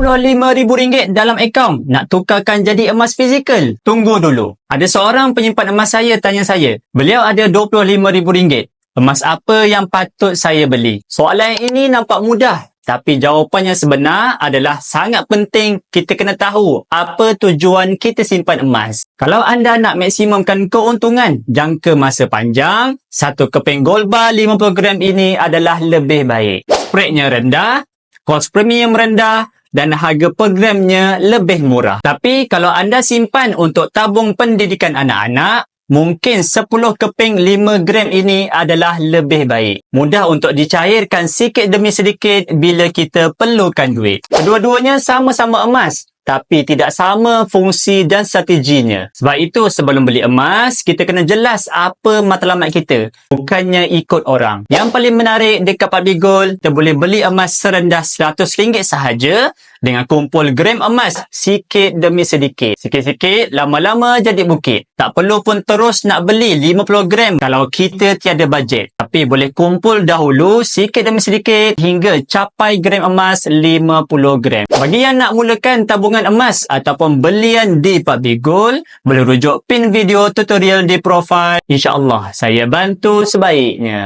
RM25,000 dalam akaun nak tukarkan jadi emas fizikal. Tunggu dulu. Ada seorang penyimpan emas saya tanya saya, beliau ada RM25,000. Emas apa yang patut saya beli? Soalan ini nampak mudah. Tapi jawapannya sebenar adalah sangat penting kita kena tahu apa tujuan kita simpan emas. Kalau anda nak maksimumkan keuntungan jangka masa panjang, satu keping gold bar 50 gram ini adalah lebih baik. Spreadnya rendah, kos premium rendah dan harga per gramnya lebih murah. Tapi kalau anda simpan untuk tabung pendidikan anak-anak, mungkin 10 keping 5 gram ini adalah lebih baik. Mudah untuk dicairkan sikit demi sedikit bila kita perlukan duit. Kedua-duanya sama-sama emas tapi tidak sama fungsi dan strateginya. Sebab itu sebelum beli emas, kita kena jelas apa matlamat kita. Bukannya ikut orang. Yang paling menarik dekat Public Gold, kita boleh beli emas serendah RM100 sahaja dengan kumpul gram emas sikit demi sedikit. Sikit-sikit, lama-lama jadi bukit. Tak perlu pun terus nak beli 50 gram kalau kita tiada bajet. Tapi boleh kumpul dahulu sikit demi sedikit hingga capai gram emas 50 gram. Bagi yang nak mulakan tabungan emas ataupun belian di PUBG Gold, boleh rujuk pin video tutorial di profile. InsyaAllah saya bantu sebaiknya.